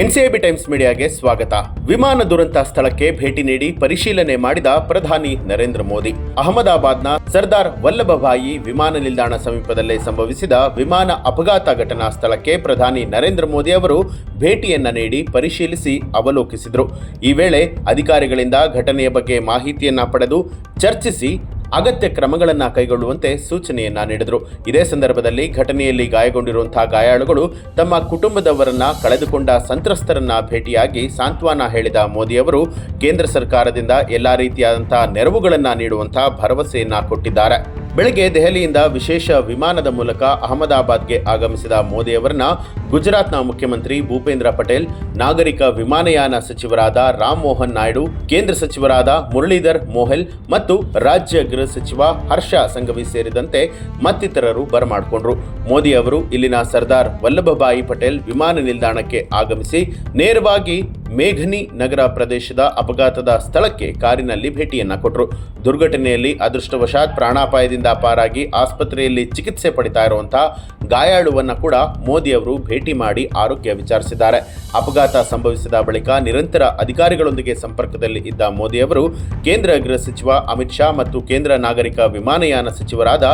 NCIB times ಮೀಡಿಯಾಗೆ ಸ್ವಾಗತ. ವಿಮಾನ ದುರಂತ ಸ್ಥಳಕ್ಕೆ ಭೇಟಿ ನೀಡಿ ಪರಿಶೀಲನೆ ಮಾಡಿದ ಪ್ರಧಾನಿ ನರೇಂದ್ರ ಮೋದಿ. ಅಹಮದಾಬಾದ್ನ ಸರ್ದಾರ್ ವಲ್ಲಭಭಾಯಿ ವಿಮಾನ ನಿಲ್ದಾಣ ಸಮೀಪದಲ್ಲೇ ಸಂಭವಿಸಿದ ವಿಮಾನ ಅಪಘಾತ ಘಟನಾ ಸ್ಥಳಕ್ಕೆ ಪ್ರಧಾನಿ ನರೇಂದ್ರ ಮೋದಿ ಅವರು ಭೇಟಿಯನ್ನ ನೀಡಿ ಪರಿಶೀಲಿಸಿ ಅವಲೋಕಿಸಿದರು. ಈ ವೇಳೆ ಅಧಿಕಾರಿಗಳಿಂದ ಘಟನೆಯ ಬಗ್ಗೆ ಮಾಹಿತಿಯನ್ನ ಪಡೆದು ಚರ್ಚಿಸಿ ಅಗತ್ಯ ಕ್ರಮಗಳನ್ನು ಕೈಗೊಳ್ಳುವಂತೆ ಸೂಚನೆಯನ್ನ ನೀಡಿದರು. ಇದೇ ಸಂದರ್ಭದಲ್ಲಿ ಘಟನೆಯಲ್ಲಿ ಗಾಯಗೊಂಡಿರುವಂತಹ ಗಾಯಾಳುಗಳು ತಮ್ಮ ಕುಟುಂಬದವರನ್ನ ಕಳೆದುಕೊಂಡ ಸಂತ್ರಸ್ತರನ್ನ ಭೇಟಿಯಾಗಿ ಸಾಂತ್ವನ ಹೇಳಿದ ಮೋದಿ ಅವರು, ಕೇಂದ್ರ ಸರ್ಕಾರದಿಂದ ಎಲ್ಲಾ ರೀತಿಯಾದಂತಹ ನೆರವುಗಳನ್ನು ನೀಡುವಂತಹ ಭರವಸೆಯನ್ನ ಕೊಟ್ಟಿದ್ದಾರೆ. ಬೆಳಗ್ಗೆ ದೆಹಲಿಯಿಂದ ವಿಶೇಷ ವಿಮಾನದ ಮೂಲಕ ಅಹಮದಾಬಾದ್ಗೆ ಆಗಮಿಸಿದ ಮೋದಿ ಅವರನ್ನ ಗುಜರಾತ್ನ ಮುಖ್ಯಮಂತ್ರಿ ಭೂಪೇಂದ್ರ ಪಟೇಲ್, ನಾಗರಿಕ ವಿಮಾನಯಾನ ಸಚಿವರಾದ ರಾಮ್ ಮೋಹನ್ ನಾಯ್ಡು, ಕೇಂದ್ರ ಸಚಿವರಾದ ಮುರಳೀಧರ್ ಮೋಹಲ್ ಮತ್ತು ರಾಜ್ಯ ಗೃಹ ಸಚಿವ ಹರ್ಷ ಸಂಘವಿ ಸೇರಿದಂತೆ ಮತ್ತಿತರರು ಬರಮಾಡಿಕೊಂಡ್ರು. ಮೋದಿ ಅವರು ಇಲ್ಲಿನ ಸರ್ದಾರ್ ವಲ್ಲಭಭಾಯಿ ಪಟೇಲ್ ವಿಮಾನ ನಿಲ್ದಾಣಕ್ಕೆ ಆಗಮಿಸಿ ನೇರವಾಗಿ ಮೇಘನಿ ನಗರ ಪ್ರದೇಶದ ಅಪಘಾತದ ಸ್ಥಳಕ್ಕೆ ಕಾರಿನಲ್ಲಿ ಭೇಟಿಯನ್ನ ಕೊಟ್ಟರು ದುರ್ಘಟನೆಯಲ್ಲಿ ಅದೃಷ್ಟವಶಾತ್ ಪ್ರಾಣಾಪಾಯದಿಂದ ಪಾರಾಗಿ ಆಸ್ಪತ್ರೆಯಲ್ಲಿ ಚಿಕಿತ್ಸೆ ಪಡಿತಾ ಇರುವಂತಹ ಗಾಯಾಳುವನ್ನ ಕೂಡ ಮೋದಿ ಅವರು ಭೇಟಿ ಮಾಡಿ ಆರೋಗ್ಯ ವಿಚಾರಿಸಿದ್ದಾರೆ. ಅಪಘಾತ ಸಂಭವಿಸಿದ ಬಳಿಕ ನಿರಂತರ ಅಧಿಕಾರಿಗಳೊಂದಿಗೆ ಸಂಪರ್ಕದಲ್ಲಿ ಇದ್ದ ಮೋದಿ ಅವರು ಕೇಂದ್ರ ಗೃಹ ಸಚಿವ ಅಮಿತ್ ಶಾ ಮತ್ತು ಕೇಂದ್ರ ನಾಗರಿಕ ವಿಮಾನಯಾನ ಸಚಿವರಾದ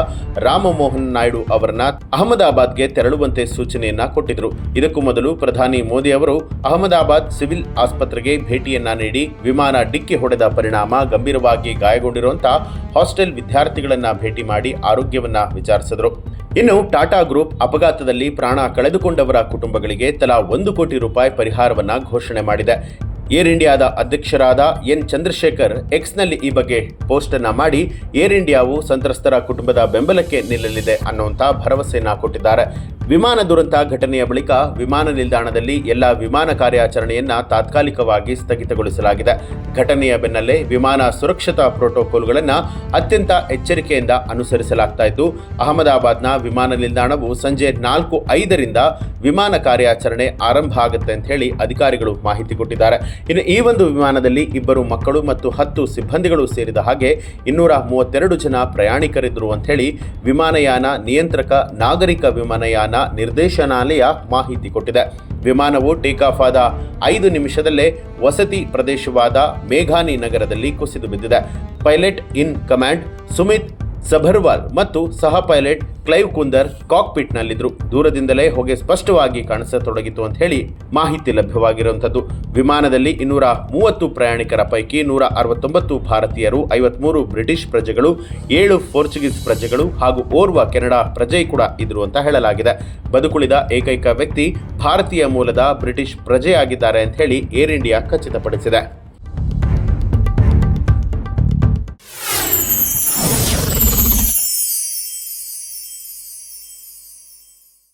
ರಾಮಮೋಹನ್ ನಾಯ್ಡು ಅವರನ್ನ ಅಹಮದಾಬಾದ್ಗೆ ತೆರಳುವಂತೆ ಸೂಚನೆಯನ್ನ ಕೊಟ್ಟಿದ್ರು. ಇದಕ್ಕೂ ಮೊದಲು ಪ್ರಧಾನಿ ಮೋದಿ ಅವರು ಅಹಮದಾಬಾದ್ ಸಿವಿಲ್ ಆಸ್ಪತ್ರೆಗೆ ಭೇಟಿಯನ್ನ ನೀಡಿ ವಿಮಾನ ಡಿಕ್ಕಿ ಹೊಡೆದ ಪರಿಣಾಮ ಗಂಭೀರವಾಗಿ ಗಾಯಗೊಂಡಿರುವಂತಹ ಹಾಸ್ಟೆಲ್ ವಿದ್ಯಾರ್ಥಿಗಳನ್ನ ಭೇಟಿ ಮಾಡಿ ಆರೋಗ್ಯವನ್ನ ವಿಚಾರಿಸಿದರು. ಇನ್ನು ಟಾಟಾ ಗ್ರೂಪ್ ಅಪಘಾತದಲ್ಲಿ ಪ್ರಾಣ ಕಳೆದುಕೊಂಡವರ ಕುಟುಂಬಗಳಿಗೆ ತಲಾ ಒಂದು ಕೋಟಿ ರೂಪಾಯಿ ಪರಿಹಾರವನ್ನ ಘೋಷಣೆ ಮಾಡಿದೆ. ಏರ್ ಇಂಡಿಯಾದ ಅಧ್ಯಕ್ಷರಾದ ಎನ್ ಚಂದ್ರಶೇಖರ್ ಎಕ್ಸ್ನಲ್ಲಿ ಈ ಬಗ್ಗೆ ಪೋಸ್ಟ್ ಅನ್ನ ಮಾಡಿ, ಏರ್ ಇಂಡಿಯಾವು ಸಂತ್ರಸ್ತರ ಕುಟುಂಬದ ಬೆಂಬಲಕ್ಕೆ ನಿಲ್ಲಲಿದೆ ಅನ್ನುವಂಥ ಭರವಸೆಯನ್ನ ಕೊಟ್ಟಿದ್ದಾರೆ. ವಿಮಾನ ದುರಂತ ಘಟನೆಯ ಬಳಿಕ ವಿಮಾನ ನಿಲ್ದಾಣದಲ್ಲಿ ಎಲ್ಲ ವಿಮಾನ ಕಾರ್ಯಾಚರಣೆಯನ್ನ ತಾತ್ಕಾಲಿಕವಾಗಿ ಸ್ಥಗಿತಗೊಳಿಸಲಾಗಿದೆ. ಘಟನೆಯ ಬೆನ್ನಲ್ಲೇ ವಿಮಾನ ಸುರಕ್ಷತಾ ಪ್ರೋಟೋಕಾಲ್ಗಳನ್ನು ಅತ್ಯಂತ ಎಚ್ಚರಿಕೆಯಿಂದ ಅನುಸರಿಸಲಾಗ್ತಾ ಇದ್ದು, ಅಹಮದಾಬಾದ್ನ ವಿಮಾನ ನಿಲ್ದಾಣವು ಸಂಜೆ ನಾಲ್ಕು ಐದರಿಂದ ವಿಮಾನ ಕಾರ್ಯಾಚರಣೆ ಆರಂಭ ಆಗುತ್ತೆ ಅಂತ ಹೇಳಿ ಅಧಿಕಾರಿಗಳು ಮಾಹಿತಿ ಕೊಟ್ಟಿದ್ದಾರೆ. ಇನ್ನು ಈ ಒಂದು ವಿಮಾನದಲ್ಲಿ ಇಬ್ಬರು ಮಕ್ಕಳು ಮತ್ತು ಹತ್ತು ಸಿಬ್ಬಂದಿಗಳು ಸೇರಿದ ಹಾಗೆ ಇನ್ನೂರ ಮೂವತ್ತೆರಡು ಜನ ಪ್ರಯಾಣಿಕರಿದ್ದರು ಅಂತ ಹೇಳಿ ವಿಮಾನಯಾನ ನಿಯಂತ್ರಕ, ನಾಗರಿಕ ವಿಮಾನಯಾನ ನಿರ್ದೇಶನಾಲಯ ಮಾಹಿತಿ ಕೊಟ್ಟಿದೆ. ವಿಮಾನವು ಟೇಕ್ ಆಫ್ ಆದ ಐದು ನಿಮಿಷದಲ್ಲೇ ವಸತಿ ಪ್ರದೇಶವಾದ ಮೇಘಾನಿ ನಗರದಲ್ಲಿ ಕುಸಿದು ಬಿದ್ದಿದೆ. Pilot in command Sumit Sabharwal ಮತ್ತು ಸಹ ಪೈಲಟ್ ಕ್ಲೈವ್ ಕುಂದರ್ ಕಾಕ್ಪಿಟ್ನಲ್ಲಿದ್ದರು ದೂರದಿಂದಲೇ ಹೊಗೆ ಸ್ಪಷ್ಟವಾಗಿ ಕಾಣಿಸತೊಡಗಿತು ಅಂತ ಹೇಳಿ ಮಾಹಿತಿ ಲಭ್ಯವಾಗಿರುವಂಥದ್ದು. ವಿಮಾನದಲ್ಲಿ ಇನ್ನೂರ ಮೂವತ್ತು ಪ್ರಯಾಣಿಕರ ಪೈಕಿ ನೂರ ಅರವತ್ತೊಂಬತ್ತು ಭಾರತೀಯರು, ಐವತ್ಮೂರು ಬ್ರಿಟಿಷ್ ಪ್ರಜೆಗಳು, ಏಳು ಪೋರ್ಚುಗೀಸ್ ಪ್ರಜೆಗಳು ಹಾಗೂ ಓರ್ವ ಕೆನಡಾ ಪ್ರಜೆ ಕೂಡ ಇದ್ರು ಅಂತ ಹೇಳಲಾಗಿದೆ. ಬದುಕುಳಿದ ಏಕೈಕ ವ್ಯಕ್ತಿ ಭಾರತೀಯ ಮೂಲದ ಬ್ರಿಟಿಷ್ ಪ್ರಜೆಯಾಗಿದ್ದಾರೆ ಅಂತ ಹೇಳಿ ಏರ್ ಇಂಡಿಯಾ ಖಚಿತಪಡಿಸಿದೆ.